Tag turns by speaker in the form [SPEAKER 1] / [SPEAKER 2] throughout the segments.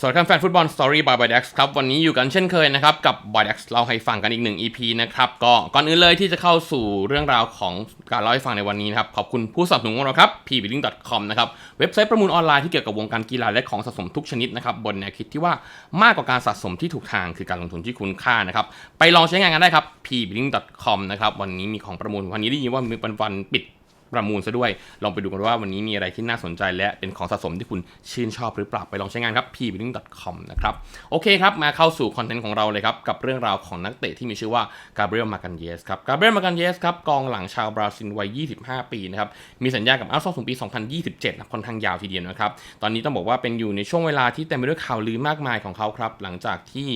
[SPEAKER 1] สวัสดีครับแฟนฟุตบอลสตอรี่บายบายเด็กครับ วันนี้อยู่กันเช่นเคยนะครับ กับบายเด็กเราให้ฟังกันอีกหนึ่ง EP นะครับก็ก่อนอื่นเลยที่จะเข้าสู่เรื่องราวของการเล่าให้ฟังในวันนี้นะครับ ขอบคุณผู้สนับสนุนของเราครับ p b i l d i n g c o m นะครับ เว็บไซต์ประมูลออนไลน์ที่เกี่ยวกับวงการกีฬาและของสะสมทุกชนิดนะครับ บนแนวคิดที่ว่ามากกว่าการสะสมที่ถูกทางคือการลงทุนที่คุ้มค่านะครับไปลองใช้งานกันได้ครับ p b i l d i n g c o m นะครับวันนี้มีของประมูลวันนี้ได้ยินว่ามีวันวันปิด ประมูลซะด้วย ลองไปดูกันว่าวันนี้มีอะไรที่น่าสนใจและเป็นของสะสมที่คุณชื่นชอบหรือเปล่าไปลองใช้งานครับ p b i l d i n g c o m นะครับ โอเคครับ มาเข้าสู่คอนเทนต์ของเราเลยครับ กับเรื่องราวของนักเตะที่มีชื่อว่ากาเบรียลมากันเยสครับกาเบรียลมากันเยสครับกองหลังชาวบราซิลวัย 25 ปีนะครับมีสัญญากับอาร์ซอลถึงปี 2027นะค่อนข้างยาวทีเดียวนะครับตอนนี้ต้องบอกว่าเป็นอยู่ในช่วงเวลาที่เต็มไปด้วยข่าวลือมากมายของเขาครับหลังจากที่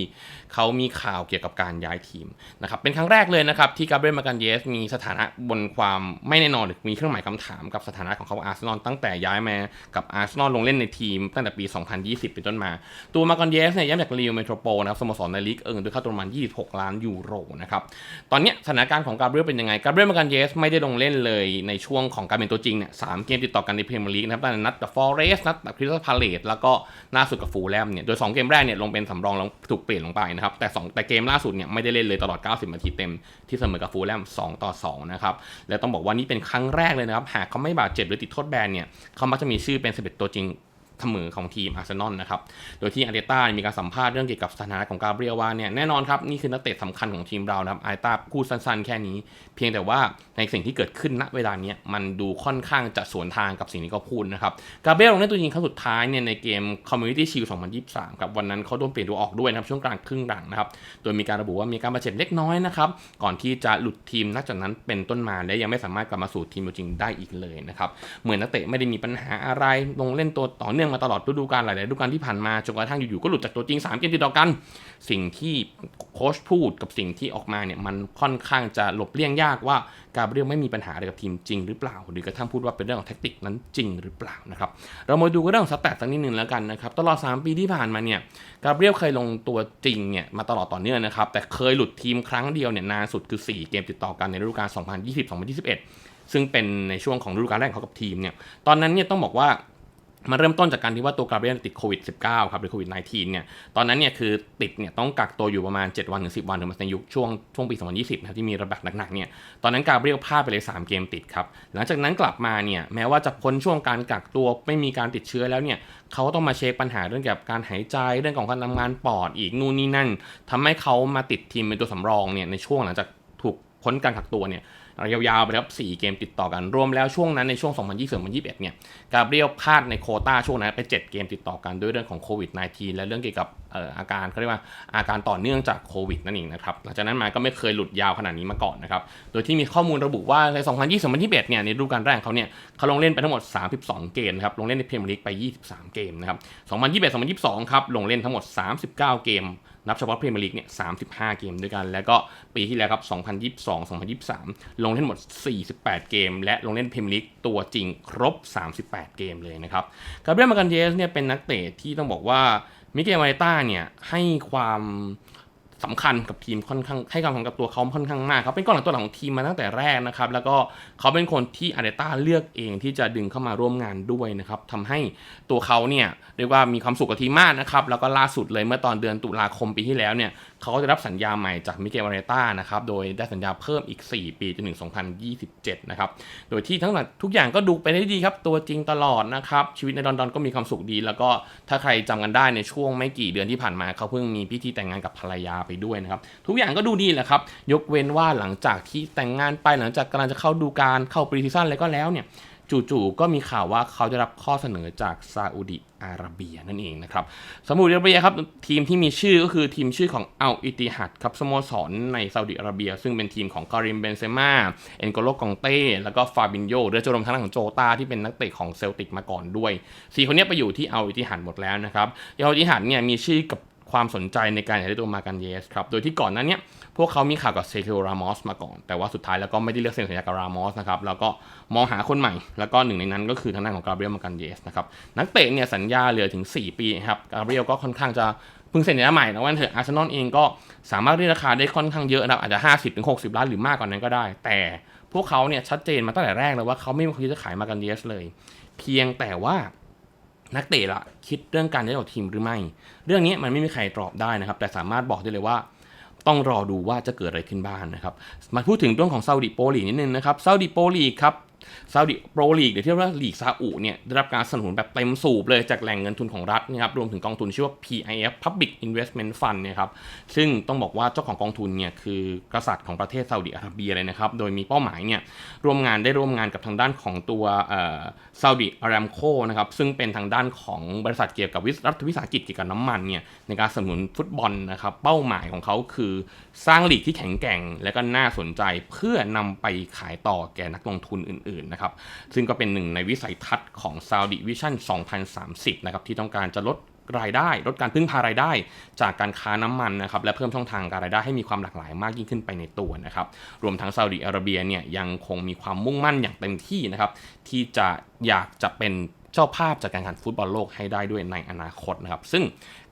[SPEAKER 1] เขามีข่าวเกี่ยวกับการย้ายทีมนะครับเป็นครั้งแรกเลยนะครับที่กาเบรียลมากันเยสมีสถานะบนความไม่แน่นอนหรือมีเครื่องหมายคำถามกับสถานะของเขาอาร์เซนอลตั้งแต่ย้ายมากับอาร์เซนอลลงเล่นในทีมตั้งแต่ปี 2020 เป็นต้นมา ตัวมากันเยสเนี่ยย้ายจากลีโอเมโทรโปนะครับสโมสรในลีกเอิงด้วยค่าตัวประมาณ 26 ล้านยูโรนะครับตอนนี้สถานการณ์ของกาเบรียลเป็นยังไงกาเบรียลมากันเยสไม่ได้ลงเล่นเลยในช่วงของการเป็นตัวจริงเนี่ยสามเกมติดต่อกันในพรีเมียร์ลีกนะครับตั้งแต่นัดกับฟอเรสนัดกับคริสตัลพาเลตแล้วก็ล่าสุดกับฟูลแลมเนี่ยโดย 2 เกมแรกเนี่ยลงเป็นสำรองแล้วถูกเปลี่ยนลงไปนะครับแต่2แต่เกมล่าสุดเนี่ยไม่ได้เล่นเลยตลอด 90 นาทีเต็มที่เสมอกับฟูลแลม2ต่อ2นะครับแล้วต้องบอกว่านี่เป็นครั้งแรกเลยนะครับ หากเขาไม่บาดเจ็บหรือติดโทษแบนเนี่ยเขามักจะมีชื่อเป็น 11 ตัวจริง เสมอของทีมอาร์เซนอลนะครับ โดยที่อาร์เตต้ามีการสัมภาษณ์เรื่องเกี่ยวกับสถานะของกาเบรียลว่าเนี่ยแน่นอนครับนี่คือนักเตะสำคัญของทีมเรานะครับอาร์เตต้าพูดสั้นๆ แค่นี้ เพียงแต่ว่าในสิ่งที่เกิดขึ้นณเวลานี้มันดูค่อนข้างจะสวนทางกับสิ่งที่เขาพูดนะครับกาเบรียลลงเล่นตัวยิงครั้งสุดท้ายเนี่ยในเกม Community Shield 2023ครับวันนั้นเขาโดนเปลี่ยนตัวออกด้วยนะครับช่วงกลางครึ่งหลังนะครับโดยมีการระบุว่ามีการบาดเจ็บเล็กน้อยนะครับก่อนที่จะหลุดทีมนักจากนั้นเป็นต้นมาและยังไม่สามารถกลับมาสู่ทีมจริงได้อีกเลยนะครับเหมือนนักเตะไม่ได้มีปัญหาอะไรลงเล่นตัวต่อเนื่องมาตลอดฤดูกาลหลายๆฤดูกาลที่ผ่านมาจนกระทั่งอยู่ๆก็หลุดจากตัวจริง3เกมติดต่อกัน สิ่งที่โค้ชพูดกับสิ่งที่ออกมาเนี่ยมันค่อนข้างจะหลบเลี่ยงยากว่ากาเบรียลไม่มีปัญหาอะไรกับทีมจริงหรือเปล่า หรือกระทั่งพูดว่าเป็นเรื่องของแท็กติกนั้นจริงหรือเปล่านะครับเรามาดูเรื่องสแตทสักนิดนึงแล้วกันนะครับตลอด 3 ปีที่ผ่านมาเนี่ยกาเบรียลเคยลงตัวจริงเนี่ยมาตลอดต่อเนื่องนะครับแต่เคยหลุดทีมครั้งเดียวเนี่ยนานสุดคือ 4 เกมติดต่อกันในฤดูกาล2020-2021ซึ่งเป็นในช่วงของฤดูกาลแรกของเขากับทีมเนี่ยตอนนั้นเนี่ยต้องบอกว่า มันเริ่มต้นจากการที่ว่าตัวกาเบรียลติดโควิด -19 ครับหรือโควิด -19 เนี่ย ตอนนั้นเนี่ยคือติดเนี่ยต้องกักตัวอยู่ประมาณ 7 วันถึง 10 วันถึงมาในยุคช่วงช่วงปี 2020นะครับที่มีระบาดหนักๆเนี่ย ตอนนั้นกาเบรียลพลาดไปเลย 3 เกมติดครับ หลังจากนั้นกลับมาเนี่ยแม้ว่าจะพ้นช่วงการกักตัวไม่มีการติดเชื้อแล้วเนี่ยเขาต้องมาเช็คปัญหาเรื่องเกี่ยวกับการหายใจเรื่องของการทำงานปอดอีกนู่นนี่นั่นทำให้เขามาติดทีมเป็นตัวสำรองเนี่ยในช่วงหลังจากถูกพ้นการกักตัวเนี่ย ยาวๆไปครับ4เกมติดต่อกันรวมแล้วช่วงนั้นในช่วง 2020-2021 เนี่ยกาเบรียลพลาดในโคต้าช่วงนั้นไป7เกมติดต่อกันด้วยเรื่องของโควิด -19 และเรื่องเกี่ยวกับอาการเขาเรียกว่าอาการต่อเนื่องจากโควิดนั่นเองนะครับหลังจากนั้นมาก็ไม่เคยหลุดยาวขนาดนี้มาก่อนนะครับโดยที่มีข้อมูลระบุว่าใน 2020-2021 เนี่ยในฤดูกาลแรกเขาเนี่ยเขาลงเล่นไปทั้งหมด 32 เกมนะครับลงเล่นในพรีเมียร์ลีกไป 23 เกมนะครับ2021-2022 ครับลงเล่นทั้งหมด 39 เกม นับเฉพาะพรีเมียร์ลีกเนี่ย35เกมด้วยกัน แล้วก็ปีที่แล้วครับ 2022-2023 ลงเล่นหมด 48 เกม และลงเล่นพรีเมียร์ลีกตัวจริงครบ 38 เกมเลยนะครับกาเบรียลมากันเยสเนี่ยเป็นนักเตะที่ต้องบอกว่ามิเกลมาเรต้าเนี่ยให้ความ สำคัญกับทีมค่อนข้างให้ความสำคัญกับตัวเขาค่อนข้างมากเขาเป็นกองหลังตัวหลังของทีมมาตั้งแต่แรกนะครับ แล้วก็เขาเป็นคนที่อาร์เดต้าเลือกเองที่จะดึงเข้ามาร่วมงานด้วยนะครับทำให้ตัวเขาเนี่ยเรียกว่ามีความสุขกับทีมมากนะครับ แล้วก็ล่าสุดเลยเมื่อตอนเดือนตุลาคมปีที่แล้วเนี่ยเขาก็จะรับสัญญาใหม่จากมิเกลมาร์เรต้านะครับโดยได้สัญญาเพิ่มอีก 4 ปีจนถึง 2027 นะครับโดยที่ทั้งหมดทุกอย่างก็ดูไปได้ดีครับตัวจริงตลอดนะครับชีวิตในลอนดอนก็มีความสุขดี แล้วก็ถ้าใครจำกันได้ในช่วงไม่กี่เดือนที่ผ่านมาเขาเพิ่งมีพิธีแต่งงานกับภรรยาไปด้วยนะครับทุกอย่างก็ดูดีแหละครับยกเว้นว่าหลังจากที่แต่งงานไปหลังจากกำลังจะเข้าดูการเข้าปรีซีซั่นอะไรก็แล้วเนี่ยจู่ๆก็มีข่าวว่าเขาจะรับข้อเสนอจากซาอุดิอาระเบียนั่นเองนะครับซาอุดิอาระเบียครับทีมที่มีชื่อก็คือทีมชื่อของอัลอิติฮัดครับสโมสรในซาอุดิอาระเบีย ซึ่งเป็นทีมของกอริมเบนเซม่าเอ็นโกโลกองเต้แล้วก็ฟาบินโยเรือจรมทางด้านของโจตาที่เป็นนักเตะของเซลติกมาก่อนด้วยสี่คนนี้ไปอยู่ที่อัลอิติฮัดหมดแล้วนะครับอัลอิติฮัดเนี่ยมีชื่อกับ ความสนใจในการอยากได้ตัวมากันเยสครับ โดยที่ก่อนนั้นเนี่ยพวกเขามีข่าวกับเซคิโอรามอสมาก่อน แต่ว่าสุดท้ายแล้วก็ไม่ได้เลือกเซ็นสัญญากับรามอสนะครับ แล้วก็มองหาคนใหม่ แล้วก็หนึ่งในนั้นก็คือทางด้านของกาเบรียลมากันเยสนะครับ นักเตะเนี่ยสัญญาเหลือถึง 4 ปีครับ กาเบรียลก็ค่อนข้างจะเพิ่งเซ็นสัญญาใหม่นะว่าเถอะอาร์เซนอลเองก็สามารถเรียกราคาได้ค่อนข้างเยอะนะครับอาจจะ 50ถึง60 ล้านหรือมากกว่านั้นก็ได้ แต่พวกเขาเนี่ยชัดเจนมาตั้งแต่แรกเลยว่าเขาไม่มีคิดจะขายมากันเยสเลย เพียงแต่ว่า นักเตะละคิดเรื่องการได้ออกทีมหรือไม่ เรื่องนี้มันไม่มีใครตอบได้นะครับ แต่สามารถบอกได้เลยว่าต้องรอดูว่าจะเกิดอะไรขึ้นบ้างนะครับ มาพูดถึงเรื่องของซาอุดิโปรลีนิดนึงนะครับซาอุดิโปรลีครับ ซาอุดิโปรลีกหรือที่เรียกว่าลีกซาอุเนี่ยได้รับการสนับสนุนแบบเต็มสูบเลยจากแหล่งเงินทุนของรัฐนะครับรวมถึงกองทุนชื่อว่า PIF Public Investment Fund นี่ยครับซึ่งต้องบอกว่าเจ้าของกองทุนเนี่ยคือกษัตริย์ของประเทศซาอุดิอาระเบียเลยนะครับโดยมีเป้าหมายเนี่ยร่วมงานได้ร่วมงานกับทางด้านของตัวซาอุดิอารามโคนะครับซึ่งเป็นทางด้านของบริษัทเกี่ยวกับวิรัฐวิสาหกิจเกี่ยวกับน้ำมันเนี่ยในการสนับสนุนฟุตบอลนะครับเป้าหมายของเขาคือสร้างลีกที่แข็งแกร่ง และก็น่าสนใจเพื่อนำไปขายต่อแก่นักลงทุนอื่นๆนะครับ ซึ่งก็เป็นหนึ่งในวิสัยทัศน์ของ Saudi Vision 2030 นะครับที่ต้องการจะลดรายได้ ลดการพึ่งพารายได้ จากการค้าน้ำมันนะครับและเพิ่มช่องทางการรายได้ให้มีความหลากหลายมากยิ่งขึ้นไปในตัวนะครับรวมทั้งซาอุดิอาระเบียเนี่ยยังคงมีความมุ่งมั่นอย่างเต็มที่นะครับที่จะอยากจะเป็นเจ้าภาพจากการแข่งขันฟุตบอลโลกให้ได้ด้วยในอนาคตนะครับซึ่ง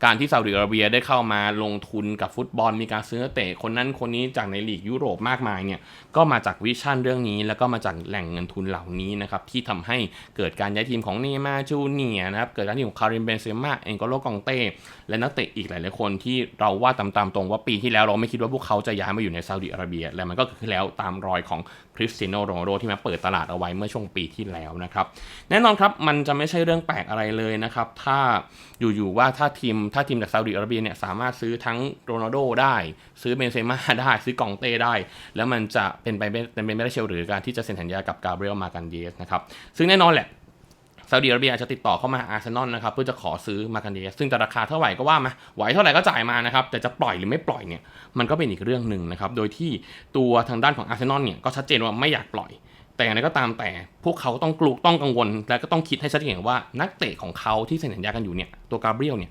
[SPEAKER 1] การที่ซาอุดิอาระเบียได้เข้ามาลงทุนกับฟุตบอลมีการซื้อนักเตะคนนั้นคนนี้จากในลีกยุโรปมากมายเนี่ยก็มาจากวิชั่นเรื่องนี้ แล้วก็มาจากแหล่งเงินทุนเหล่านี้นะครับที่ทำให้เกิดการย้ายทีมของเนมาจูเนียนะครับเกิดการทีมของคาริมเบนเซม่าเอ็นโกโลกองเต้และนักเตะอีกหลายๆคนที่เราว่าตามๆตรงว่าปีที่แล้วเราไม่คิดว่าพวกเขาจะย้ายมาอยู่ในซาอุดิอาระเบียและมันก็คือแล้วตามรอยของคริสเตียโนโรนัลโดที่มาเปิดตลาดเอาไว้เมื่อช่วงปีที่แล้วนะครับแน่นอนครับมันจะไม่ใช่เรื่องแปลกอะไรเลยนะครับถ้าอยู่ๆว่าถ้าทีมถ้าทีมจากซาอุดิอาระเบียเนี่ยสามารถซื้อทั้งโรนัลโดได้ ซื้อเบนเซม่าได้ ซื้อกองเต้ได้ แล้วมันจะเป็นไปเป็นไปไม่ได้เชียวหรือการที่จะเซ็นสัญญากับกาเบรียลมากันเดสนะครับซึ่งแน่นอนแหละซาอุดิอาระเบียจะติดต่อเข้ามาอาร์เซนอลนะครับเพื่อจะขอซื้อมากันเดสซึ่งจะราคาเท่าไหร่ก็ว่ามาไหวเท่าไหร่ก็จ่ายมานะครับแต่จะปล่อยหรือไม่ปล่อยเนี่ยมันก็เป็นอีกเรื่องหนึ่งนะครับโดยที่ตัวทางด้านของอาร์เซนอลเนี่ยก็ชัดเจนว่าไม่อยากปล่อย แต่อย่างไรก็ตามแต่พวกเขาต้องกลัวต้องกังวล และก็ต้องคิดให้ชัดเจนว่านักเตะของเขาที่เซ็นสัญญากันอยู่เนี่ยตัวกาเบรียลเนี่ย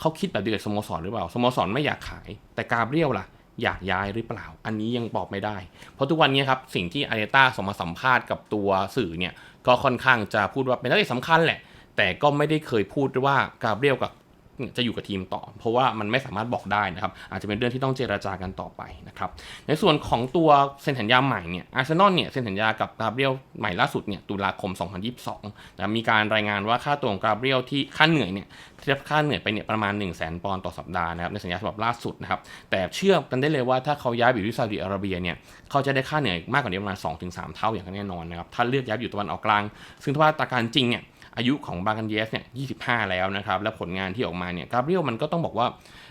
[SPEAKER 1] เขาคิดแบบเดียวกับสโมสรหรือเปล่าสโมสรไม่อยากขาย แต่กาเบรียลล่ะ อยากย้ายหรือเปล่า อันนี้ยังตอบไม่ได้ เพราะทุกวันนี้ครับ สิ่งที่อาร์เตต้าส่งมาสัมภาษณ์กับตัวสื่อเนี่ยก็ค่อนข้างจะพูดว่าเป็นนักเตะสำคัญแหละ แต่ก็ไม่ได้เคยพูดว่ากาเบรียลกับ จะอยู่กับทีมต่อ เพราะว่ามันไม่สามารถบอกได้นะครับ อาจจะเป็นเรื่องที่ต้องเจราจากันต่อไปนะครับ ในส่วนของตัวเซ็นสัญญาใหม่เนี่ยอาร์เซนอลเนี่ยเซ็นสัญญากับกาเบรียลใหม่ล่าสุดเนี่ยตุลาคม 2022นะมีการรายงานว่าค่าตัวของกาเบรียลที่ค่าเหนื่อยเนี่ยเทียบค่าเหนื่อยไปเนี่ยประมาณ 1 0 0 0 0แปอนด์ต่อสัปดาห์นะครับในสัญญาฉบับล่าสุดนะครับแต่เชื่อกันได้เลยว่าถ้าเขาย้ายไปอยู่ที่ซาอุดิอาระเบียเนี่ยเขาจะได้ค่าเหนื่อยมากกว่านี้ประมาณ2-3 เท่าอย่างแน่นอนนะครับถ้าเลือกย้ายอยู่ตะวันออกกลาง ซึ่งถ้าว่าตาการจริงเนี่ย อายุของบากันเยสเนี่ย25แล้วนะครับ และผลงานที่ออกมาเนี่ยกาเบรียลมันก็ต้องบอกว่า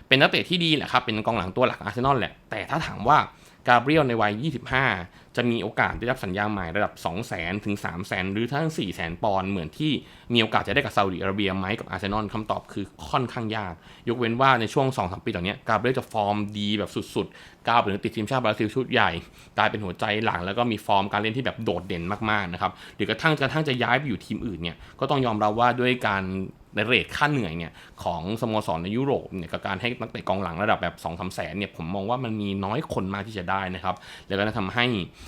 [SPEAKER 1] เป็นนักเตะที่ดีแหละครับ เป็นกองหลังตัวหลักอาร์เซนอลแหละ แต่ถ้าถามว่า กาเบรียลในวัย 25 จะมีโอกาสได้รับสัญญาใหม่ระดับ 2 0 0 0 0 0 ถึง 3 0 0 0 0 0หรือทั้ง4 0 0 0 0 0 ปอนด์เหมือนที่มีโอกาสจะได้กับซาอุดิอาระเบียไหมกับอาร์เซนอลคำตอบคือค่อนข้างยาก ยกเว้นว่าในช่วง 2-3 ปีต่อเนี้กาเบรียลจะฟอร์มดีแบบสุดๆก้าวไปถึงติดทีมชาติบราซิลชุดใหญ่ กลายเป็นหัวใจหลักแล้วก็มีฟอร์มการเล่นที่แบบโดดเด่นมากๆนะครับหรือกระทั่งกระทั่งจะย้ายไปอยู่ทีมอื่นเนี่ยก็ต้องยอมรับว่าด้วยการ ในเรทค่าเหนื่อยเนี่ยของสโมสรในยุโรปเนี่ยกับการให้นักเตะกองหลังระดับแบบ2องสาแสนเนี่ยผมมองว่ามันมีน้อยคนมากที่จะได้นะครับ แล้วก็จะทำให้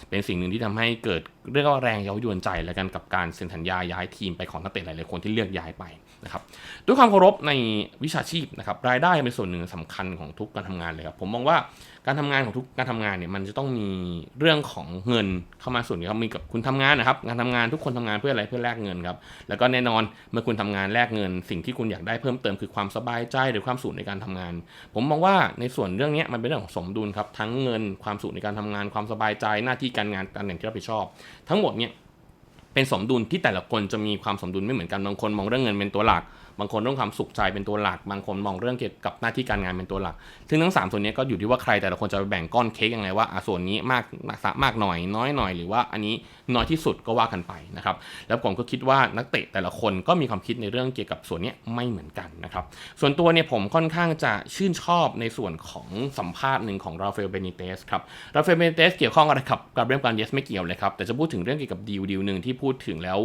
[SPEAKER 1] เป็นสิ่งหนึ่งที่ทำให้เกิด เรียกว่าแรงเย้ายวนใจแล้วกันกับการเซ็นสัญญาย้ายทีมไปของนักเตะหลายๆคนที่เลือกย้ายไปนะครับด้วยความเคารพในวิชาชีพนะครับรายได้เป็นส่วนหนึ่งสำคัญของทุกการทำงานเลยครับผมมองว่าการทำงานของทุกการทำงานเนี่ยมันจะต้องมีเรื่องของเงินเข้ามาส่วนนี้ครับมีกับคุณทำงานนะครับงานทำงานทุกคนทำงานเพื่ออะไรเพื่อแลกเงินครับแล้วก็แน่นอนเมื่อคุณทำงานแลกเงิน สิ่งที่คุณอยากได้เพิ่มเติมคือความสบายใจหรือความสุขในการทำงาน ผมมองว่าในส่วนเรื่องนี้มันเป็นเรื่องของสมดุลครับทั้งเงินความสุขในการทำงานความสบายใจหน้าที่การงานการแบ่งที่รับผิดชอบทั้งหมดเนี่ยเป็นสมดุลที่แต่ละคนจะมีความสมดุลไม่เหมือนกันบางคนมองเรื่องเงินเป็นตัวหลัก บางคนเรื่องความสุขใจเป็นตัวหลัก บางคนมองเรื่องเกี่ยวกับหน้าที่การงานเป็นตัวหลัก ซึ่งทั้ง 3 ส่วนนี้ก็อยู่ที่ว่าใครแต่ละคนจะไปแบ่งก้อนเค้กยังไงว่าอะส่วนนี้มากมากหน่อย น้อยหน่อย หรือว่าอันนี้น้อยที่สุดก็ว่ากันไปนะครับ แล้วผมก็คิดว่านักเตะแต่ละคนก็มีความคิดในเรื่องเกี่ยวกับส่วนนี้ไม่เหมือนกันนะครับ ส่วนตัวเนี่ยผมค่อนข้างจะชื่นชอบในส่วนของสัมภาษณ์หนึ่งของราฟาเอลเบนิเตสครับ ราฟาเอลเบนิเตสเกี่ยวข้องอะไรกับกับเรื่องการเยสไม่เกี่ยวเลยครับ แต่จะพูดถึงเรื่องเกี่ยวกับดีลดีลหนึ่งที่พูดถึงแล้ว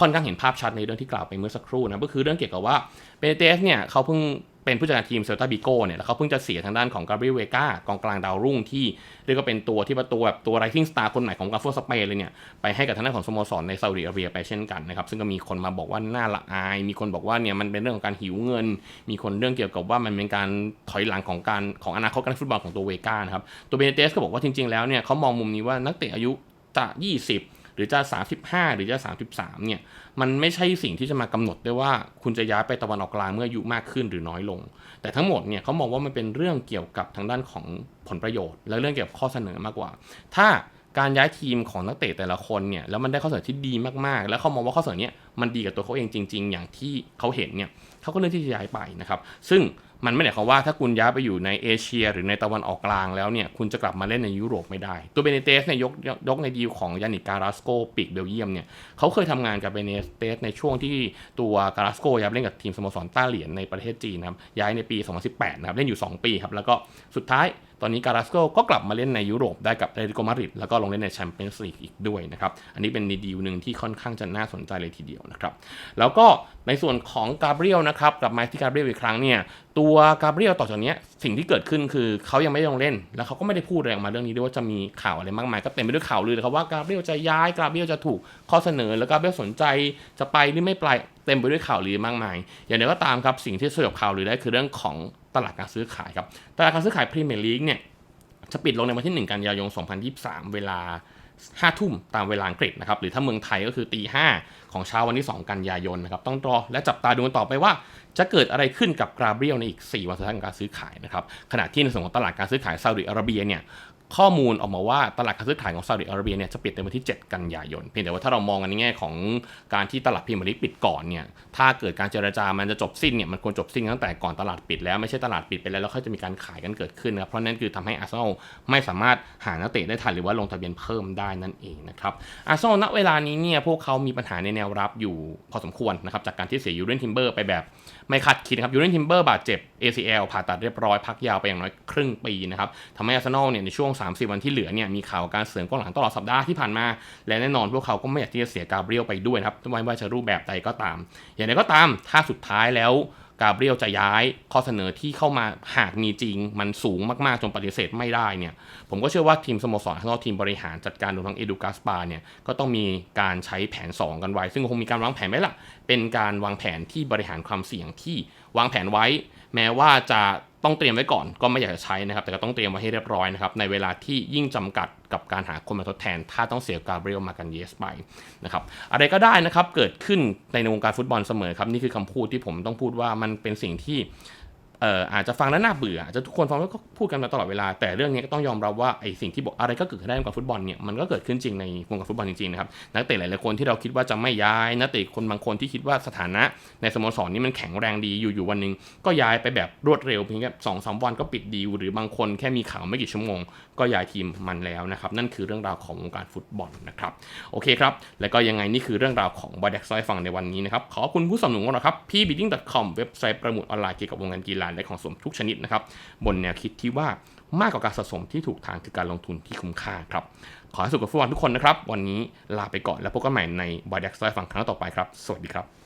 [SPEAKER 1] ค่อนข้างเห็นภาพชัดในเรื่องที่กล่าวไปเมื่อสักครู่นะก็คือเรื่องเกี่ยวกับว่าเบนิเตสเนี่ยเขาเพิ่งเป็นผู้จัดการทีมเซลตาบิโก้เนี่ยแล้วเขาเพิ่งจะเสียทางด้านของกาเบรียลเวกากองกลางดาวรุ่งที่เรียกว่าเป็นตัวที่ประตูแบบตัวไรซิ่งสตาร์คนใหม่ของกาโฟสเปนเลยเนี่ยไปให้กับทางด้านของสโมสรในซาอุดิอาระเบียไปเช่นกันนะครับซึ่งก็มีคนมาบอกว่าน่าละอาย มีคนบอกว่าเนี่ยมันเป็นเรื่องของการหิวเงิน มีคนเรื่องเกี่ยวกับว่ามันเป็นการถอยหลังของการของอนาคตการฟุตบอลของตัวเวกานะครับตัวเบเนเตสก็บอกว่าจริงๆแล้วเนี่ยเขามองมุมนี้ว่านักเตะอายุจะ20 หรือจะ 35 หรือจะ 33 เนี่ย มันไม่ใช่สิ่งที่จะมากำหนดได้ว่าคุณจะย้ายไปตะวันออกกลางเมื่ออายุมากขึ้นหรือน้อยลง แต่ทั้งหมดเนี่ยเขามองว่ามันเป็นเรื่องเกี่ยวกับทางด้านของผลประโยชน์ และเรื่องเกี่ยวกับข้อเสนอมากกว่า ถ้าการย้ายทีมของนักเตะแต่ละคนเนี่ยแล้วมันได้ข้อเสนอที่ดีมากๆ แล้วเขามองว่าข้อเสนอเนี้ยมันดีกับตัวเขาเองจริง ๆ อย่างที่เขาเห็นเนี่ยเขาก็เลือกที่จะย้ายไปนะครับ ซึ่ง มันไม่ได้ความว่าถ้าคุณย้ายไปอยู่ในเอเชีย หรือในตะวันออกกลางแล้วเนี่ยคุณจะกลับมาเล่นในยุโรปไม่ได้ ตัวเบเนเตสเนี่ยยกยกในดีลของยานิกการาสโกปีกเบลเยียมเนี่ยเขาเคยทำงานกับเบเนเตสในช่วงที่ตัวการาสโกย้ายเล่นกับทีมสโมสรต้าเหรียญในประเทศจีนนะครับย้ายในปี 2018 นะครับเล่นอยู่ 2 ปีครับแล้วก็สุดท้ายตอนนี้การาสโกก็กลับมาเล่นในยุโรปได้กับเรอัลมาดริดแล้วก็ลงเล่นในแชมเปี้ยนส์ลีกอีกด้วยนะครับ อันนี้เป็นดีลหนึ่งที่ค่อนข้างจะน่าสนใจเลยทีเดียวนะครับ แล้วก็ในส่วนของกาเบรียลนะครับกลับมาที่กาเบรียลอีกครั้งเนี่ยตัวกาเบรียลต่อจากนี้สิ่งที่เกิดขึ้นคือเขายังไม่ได้ลงเล่น แล้วเขาก็ไม่ได้พูดอะไรออกมาเรื่องนี้ด้วยว่าจะมีข่าวอะไรมากมายก็เต็มไปด้วยข่าวลือเลยครับว่ากาเบรียลจะย้ายกาเบรียลจะถูกข้อเสนอ แล้วกาเบรียลสนใจจะไปหรือไม่ไปเต็มไปด้วยข่าวลือมากมาย อย่างไรก็ตามครับสิ่งที่สยบข่าวลือได้คือเรื่องของ ตลาดการซื้อขายครับตลาดการซื้อขายพรีเมียร์ลีกเนี่ยจะปิดลงในวันที่ 1 กันยายน 2023 เวลา5ทุ่มตามเวลาอังกฤษนะครับหรือถ้าเมืองไทยก็คือตี5ของเช้าวันที่ 2 กันยายนนะครับต้องรอและจับตาดูกันต่อไปว่า จะเกิดอะไรขึ้นกับกราเบียลในอีก 4 วันสุดท้ายของการซื้อขายนะครับขณะที่ในส่วนของตลาดการซื้อขายซาอุดิอาระเบียเนี่ย ข้อมูลออกมาว่าตลาดการซื้อขายของซาอุดิอาระเบียเนี่ยจะปิดในวันที่ 7 กันยายน เพียงแต่ว่าถ้าเรามองกันในแง่ของการที่ตลาดพรีเมียร์ลีกปิดก่อนเนี่ย ถ้าเกิดการเจรจามันจะจบสิ้นเนี่ย มันควรจบสิ้นตั้งแต่ก่อนตลาดปิดแล้วไม่ใช่ตลาดปิดไปแล้วแล้วค่อยจะมีการขายกันเกิดขึ้นนะครับ เพราะนั่นคือทำให้อาร์เซนอลไม่สามารถหานักเตะได้ทันหรือว่าลงทะเบียนเพิ่มได้นั่นเองนะครับ อาร์เซนอลณเวลานี้เนี่ยพวกเขามีปัญหาในแนวรับอยู่พอสมควรนะครับจากการที่เสียยูเรนทิมเบอร์ไปแบบไม่คาดคิดนะครับยูเรนทิมเบอร์บาดเจ็บ ACL ผ่าตัดเรียบร้อยพักยาวไปอย่างน้อยครึ่งปีนะครับทำให้อาร์เซนอลเนี่ยในช่วง30 วันที่เหลือเนี่ยมีข่าวการเสริมกองหลังตลอดสัปดาห์ที่ผ่านมา และแน่นอนพวกเขาก็ไม่อยากที่จะเสียกาเบรียลไปด้วยครับไม่ว่าจะรูปแบบใดก็ตาม อย่างไรก็ตามถ้าสุดท้ายแล้วกาเบรียลจะย้ายข้อเสนอที่เข้ามาหากมีจริง มันสูงมากๆจนปฏิเสธไม่ได้เนี่ยผมก็เชื่อว่าทีมสโมสรทั้งทีมบริหารจัดการรวมทั้งเอดูกาสปาเนี่ยก็ต้องมีการใช้แผน 2 กันไว้ ซึ่งคงมีการวางแผนไว้ละเป็นการวางแผนที่บริหารความเสี่ยงที่วางแผนไว้ แม้ว่าจะ ต้องเตรียมไว้ก่อนก็ไม่อยากจะใช้นะครับ แต่ก็ต้องเตรียมไว้ให้เรียบร้อยนะครับ ในเวลาที่ยิ่งจำกัดกับการหาคนมาทดแทน ถ้าต้องเสียกาเบรียลมากันเยสไปนะครับอะไรก็ได้นะครับเกิดขึ้นในวงการฟุตบอลเสมอครับ นี่คือคำพูดที่ผมต้องพูดว่ามันเป็นสิ่งที่ เอ่ออาจจะฟังแล้วน่าเบื่ออาจจะทุกคนฟังแล้วก็พูดกันมาตลอดเวลาแต่เรื่องนี้ก็ต้องยอมรับว่าไอ้สิ่งที่บอกอะไรก็เกิดขึ้นได้ในวงการฟุตบอลเนี่ยมันก็เกิดขึ้นจริงในวงการฟุตบอลจริงๆนะครับนักเตะหลายๆคนที่เราคิดว่าจะไม่ย้ายนักเตะคนบางคนที่คิดว่าสถานะในสโมสรนี้มันแข็งแรงดีอยู่ๆวันหนึ่งก็ย้ายไปแบบรวดเร็วเพียงแค่สองสามวันก็ปิดดีลหรือบางคนแค่มีข่าวไม่กี่ชั่วโมง ก็ย้ายทีมมันแล้วนะครับ นั่นคือเรื่องราวของวงการฟุตบอลนะครับ โอเคครับ แล้วก็ยังไงนี่คือเรื่องราวของบอด็กซ์ให้ฟังในวันนี้นะครับ ขอบคุณผู้สนับสนุนของเราครับ pbidding.com เว็บไซต์ประมูลออนไลน์เกี่ยวกับวงการกีฬาและของสมทุกชนิดนะครับบนแนวคิดที่ว่ามากกว่าการสะสมที่ถูกทางคือการลงทุนที่คุ้มค่าครับ ขอให้สุขกับฟุตบอลทุกคนนะครับ วันนี้ลาไปก่อนแล้วพบกันใหม่ในบอด็กซ์ให้ฟังครั้งต่อไปครับ สวัสดีครับ